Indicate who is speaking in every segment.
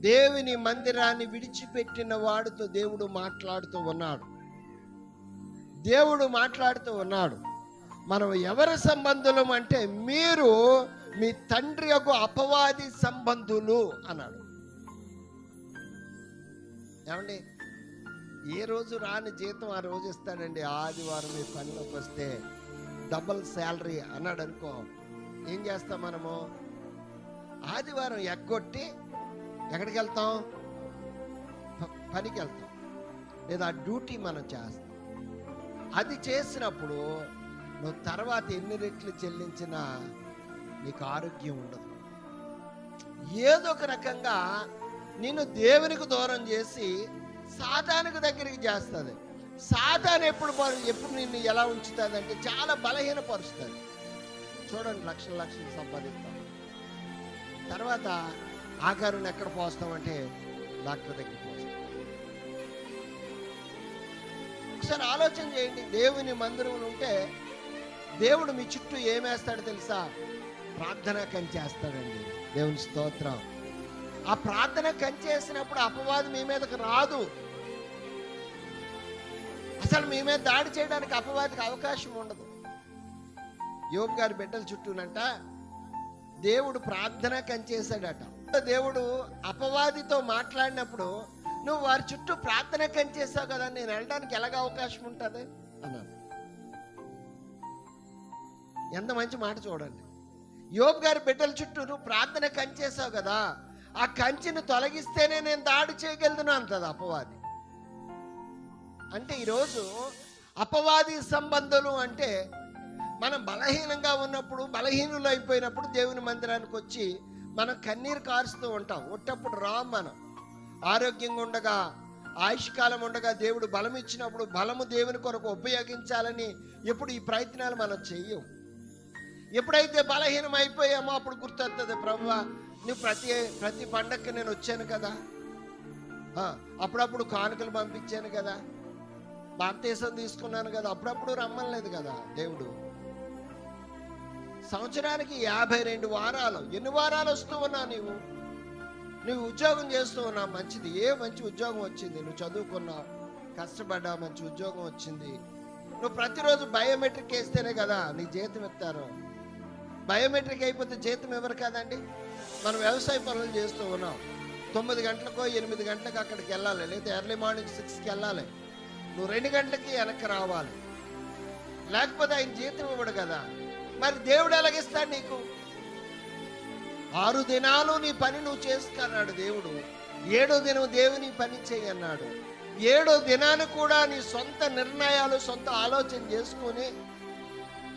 Speaker 1: దేవుని మందిరాన్ని విడిచిపెట్టిన వాడితో దేవుడు మాట్లాడుతూ ఉన్నాడు. దేవుడు మాట్లాడుతూ ఉన్నాడు. మనం ఎవరి సంబంధులం అంటే మీరు మీ తండ్రి యొక్క అపవాది సంబంధులు అన్నాడు. ఏమండి? ఏ రోజు రాని జీతం ఆ రోజు ఇస్తాడండి. ఆదివారం మీ పనిలోకి వస్తే డబుల్ శాలరీ అన్నాడు అనుకో. ఏం చేస్తాం మనము? ఆదివారం ఎగ్గొట్టి ఎక్కడికి వెళ్తాం? పనికి వెళ్తాం. లేదా డ్యూటీ మనం చేస్తాం. అది చేసినప్పుడు నువ్వు తర్వాత ఎన్ని రెట్లు చెల్లించినా నీకు ఆరోగ్యం ఉండదు. ఏదో ఒక రకంగా నిన్ను దేవునికి దూరం చేసి సాతానికి దగ్గరికి చేస్తుంది. సాతాను ఎప్పుడు ఎప్పుడు నిన్ను ఎలా ఉంచుతుంది అంటే చాలా బలహీనపరుస్తుంది. చూడండి లక్షల లక్షలు సంపాదిస్తాం. తర్వాత ఆకారుని ఎక్కడ పోస్తామంటే డాక్టర్ దగ్గర పోస్తాం. ఒకసారి ఆలోచన చేయండి దేవుని మందిరం ఉంటే దేవుడు మీ చుట్టూ ఏమేస్తాడు తెలుసా? ప్రార్థన కంచేస్తాడండి దేవుని స్తోత్రం. ఆ ప్రార్థన కంచేసినప్పుడు అపవాదం మీ మీదకి రాదు. అసలు మీ మీద దాడి చేయడానికి అపవాదికి అవకాశం ఉండదు. యోగ గారి బిడ్డల చుట్టూనంట దేవుడు ప్రార్థన కంచేశాడట. దేవుడు అపవాదితో మాట్లాడినప్పుడు నువ్వు వారి చుట్టూ ప్రార్థన కంచేసావు కదా నేను వెళ్ళడానికి ఎలాగ అవకాశం ఉంటుంది? అన్నాను ఎంత మంచి మాట చూడండి. యోబ్ గారి బిడ్డల చుట్టూ నువ్వు ప్రార్థన కంచేసావు కదా ఆ కంచిని తొలగిస్తేనే నేను దాడి చేయగలను అంటది అపవాది. అంటే ఈరోజు అపవాది సంబంధాలు అంటే మనం బలహీనంగా ఉన్నప్పుడు బలహీనులు అయిపోయినప్పుడు దేవుని మందిరానికి వచ్చి మనం కన్నీరు కారుస్తూ ఉంటాం. ఉట్టప్పుడు రాం మనం. ఆరోగ్యంగా ఉండగా ఆయుష్కాలం ఉండగా దేవుడు బలం ఇచ్చినప్పుడు బలము దేవుని కొరకు ఉపయోగించాలని ఎప్పుడు ఈ ప్రయత్నాలు మనం చెయ్యం. ఎప్పుడైతే బలహీనం అయిపోయామో అప్పుడు గుర్తొస్తుంది ప్రభు నువ్వు ప్రతి ప్రతి పండక్కి నేను వచ్చాను కదా. అప్పుడప్పుడు కానుకలు పంపించాను కదా. బాప్తీసం తీసుకున్నాను కదా. అప్పుడప్పుడు రమ్మలేదు కదా దేవుడు. సంవత్సరానికి యాభై రెండు వారాలు. ఎన్ని వారాలు వస్తూ ఉన్నావు నీవు? నువ్వు ఉద్యోగం చేస్తూ ఉన్నావు. మంచిది. ఏ మంచి ఉద్యోగం వచ్చింది? నువ్వు చదువుకున్నావు. కష్టపడ్డావు. మంచి ఉద్యోగం వచ్చింది. నువ్వు ప్రతిరోజు బయోమెట్రిక్ వేస్తేనే కదా నీ జీతం ఇస్తారు. బయోమెట్రిక్ అయిపోతే జీతం ఎవరు కదండి? మనం వ్యవసాయ పనులు చేస్తూ ఉన్నాం. తొమ్మిది గంటలకో ఎనిమిది గంటలకు అక్కడికి వెళ్ళాలి. లేదా ఎర్లీ మార్నింగ్ సిక్స్కి వెళ్ళాలి. నువ్వు రెండు గంటలకి వెనక్కి రావాలి. లేకపోతే ఆయన జీతం ఇవ్వడు కదా. మరి దేవుడు ఎలాగిస్తాడు నీకు? ఆరు దినాలు నీ పని నువ్వు చేసుకున్నాడు దేవుడు. ఏడో దినం దేవుని పని చేయన్నాడు ఏడో దినాన్ని కూడా నీ సొంత నిర్ణయాలు సొంత ఆలోచన చేసుకుని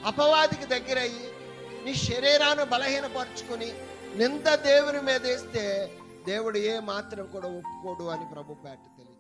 Speaker 1: అపవాదికి దగ్గరయ్యి నీ శరీరాన్ని బలహీనపరుచుకుని నింద దేవుని మీద వేస్తే దేవుడు ఏ మాత్రం కూడా ఒప్పుకోడు అని ప్రభు పేట తెలియదు